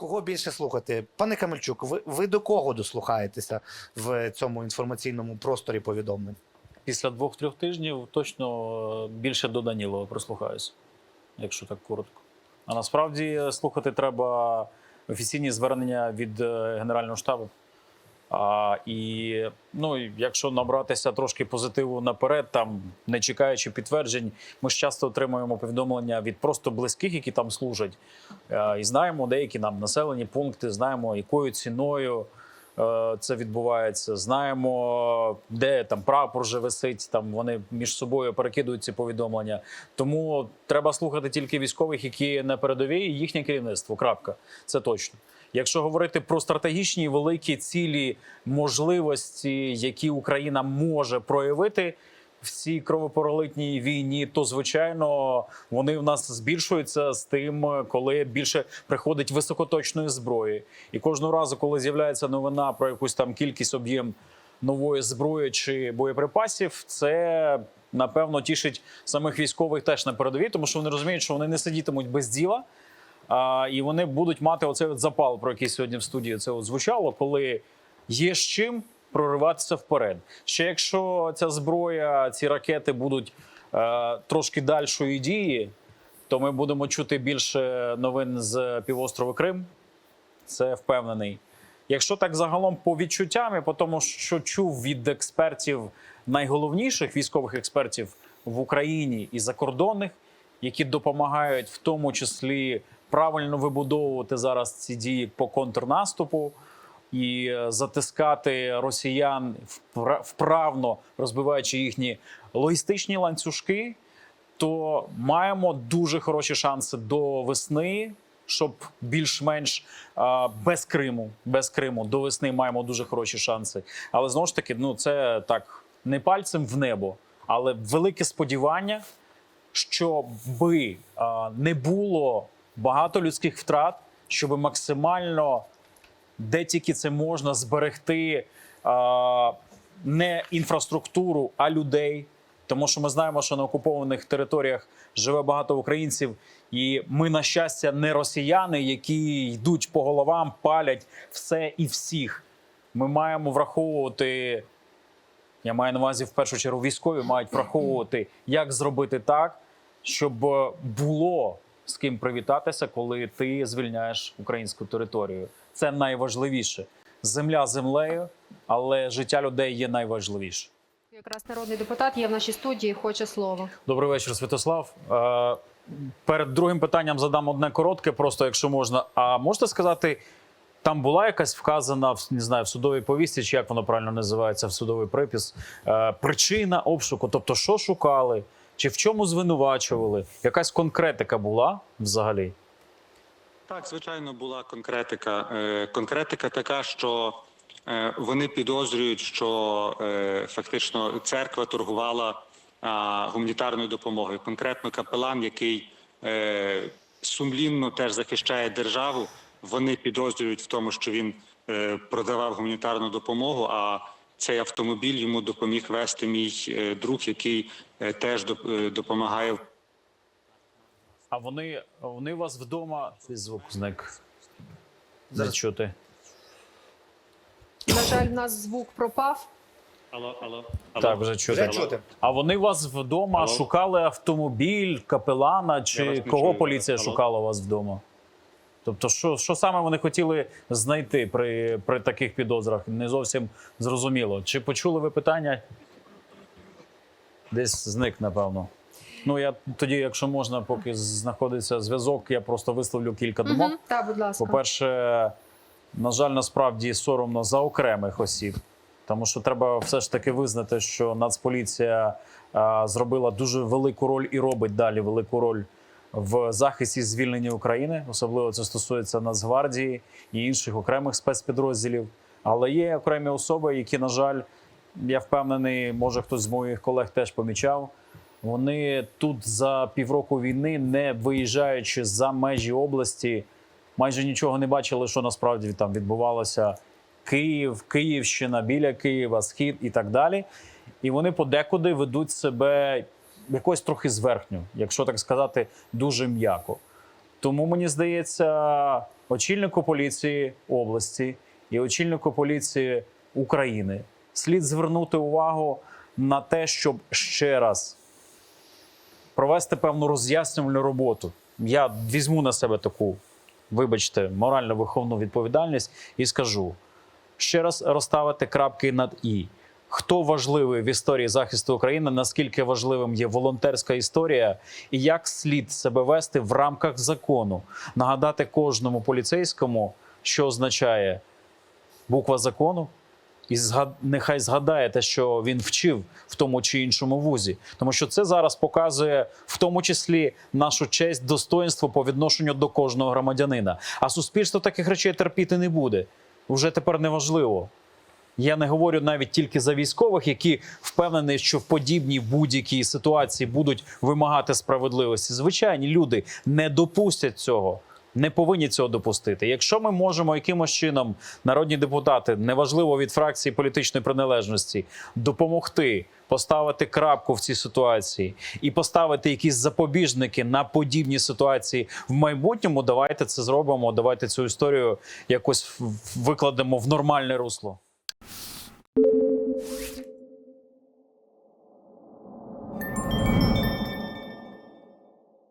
Кого більше слухати? Пане Камельчук, ви, ви до кого дослухаєтеся в цьому інформаційному просторі повідомлень? Після двох-трьох тижнів точно е, більше до Данілова прислухаюся, якщо так коротко. А насправді е, слухати треба офіційні звернення від е, Генерального штабу. А, і ну, якщо набратися трошки позитиву наперед, там не чекаючи підтверджень, ми ж часто отримуємо повідомлення від просто близьких, які там служать. Е, і знаємо деякі нам населені пункти, знаємо, якою ціною е, це відбувається. Знаємо, де там прапор вже висить. Там вони між собою перекидують ці повідомлення. Тому треба слухати тільки військових, які на передовій, і їхнє керівництво. Крапка. Це точно. Якщо говорити про стратегічні великі цілі, можливості, які Україна може проявити в цій кровопролитній війні, то звичайно вони в нас збільшуються з тим, коли більше приходить високоточної зброї. І кожного разу, коли з'являється новина про якусь там кількість об'єм нової зброї чи боєприпасів, це напевно тішить самих військових теж на передовій, тому що вони розуміють, що вони не сидітимуть без діла. І вони будуть мати оцей запал, про який сьогодні в студії це от звучало, коли є з чим прориватися вперед. Ще якщо ця зброя, ці ракети будуть е, трошки дальшої дії, то ми будемо чути більше новин з півострову Крим. Це впевнений. Якщо так загалом по відчуттям, і по тому, що чув від експертів, найголовніших військових експертів в Україні і закордонних, які допомагають в тому числі правильно вибудовувати зараз ці дії по контрнаступу і е, затискати росіян впра- вправно розбиваючи їхні логістичні ланцюжки, то маємо дуже хороші шанси до весни, щоб більш-менш без Криму, без Криму до весни маємо дуже хороші шанси. Але знову ж таки, ну це так не пальцем в небо, але велике сподівання, щоби а, не було багато людських втрат, щоб максимально де тільки це можна зберегти а, не інфраструктуру, а людей. Тому що ми знаємо, що на окупованих територіях живе багато українців, і ми, на щастя, не росіяни, які йдуть по головам, палять все і всіх. Ми маємо враховувати. Я маю на увазі в першу чергу військові мають враховувати, як зробити так, щоб е, було з ким привітатися, коли ти звільняєш українську територію. Це найважливіше. Земля землею, але життя людей є найважливіше. Якраз народний депутат є в нашій студії, хоче слово. Добрий вечір, Святослав. Е, Перед другим питанням задам одне коротке, просто якщо можна. А можете сказати, там була якась вказана в- не знаю, в судовій повісті, чи як воно правильно називається, в судовий припис, е, причина обшуку? Тобто, що шукали, чи в чому звинувачували? Якась конкретика була взагалі? Так, звичайно, була конкретика. Е, Конкретика така, що е, вони підозрюють, що е, фактично церква торгувала гуманітарною допомогою. Конкретно капелан, який сумлінно теж захищає державу, вони підозрюють в тому, що він продавав гуманітарну допомогу. А цей автомобіль йому допоміг вести мій е, друг, який е, теж е, допомагає А вони, вони у вас вдома звук зник. Зараз. чути. На жаль, в нас звук пропав. Алло, алло. Так, вже чути. Вже чути. А вони у вас вдома Алло. шукали автомобіль, капелана, чи кого чую. поліція Алло. шукала у вас вдома? Тобто, що, що саме вони хотіли знайти при, при таких підозрах? Не зовсім зрозуміло. Чи почули ви питання? Десь зник, напевно. Ну, я тоді, якщо можна, поки знаходиться зв'язок, я просто висловлю кілька думок. Угу. Так, будь ласка. По-перше, на жаль, насправді соромно за окремих осіб, тому що треба все ж таки визнати, що Нацполіція а, зробила дуже велику роль і робить далі велику роль в захисті звільнення України. Особливо це стосується Нацгвардії і інших окремих спецпідрозділів. Але є окремі особи, які, на жаль, я впевнений, може хтось з моїх колег теж помічав. Вони тут за півроку війни, не виїжджаючи за межі області, майже нічого не бачили, що насправді там відбувалося. Київ, Київщина, біля Києва, Схід і так далі. І вони подекуди ведуть себе якось трохи зверхньо, якщо так сказати, дуже м'яко. Тому мені здається, очільнику поліції області і очільнику поліції України слід звернути увагу на те, щоб ще раз провести певну роз'яснювальну роботу. Я візьму на себе таку, вибачте, морально виховну відповідальність і скажу ще раз розставити крапки над і. Хто важливий в історії захисту України, наскільки важливим є волонтерська історія, і як слід себе вести в рамках закону, нагадати кожному поліцейському, що означає буква закону, і нехай згадає те, що він вчив в тому чи іншому вузі, тому що це зараз показує в тому числі нашу честь, достоинство по відношенню до кожного громадянина. А суспільство таких речей терпіти не буде. Вже тепер неважливо. Я не говорю навіть тільки за військових, які впевнені, що в подібній будь-якій ситуації будуть вимагати справедливості. Звичайні люди не допустять цього. Не повинні цього допустити. Якщо ми можемо якимось чином, народні депутати, неважливо від фракції політичної приналежності, допомогти поставити крапку в цій ситуації і поставити якісь запобіжники на подібні ситуації в майбутньому, давайте це зробимо. Давайте цю історію якось викладемо в нормальне русло.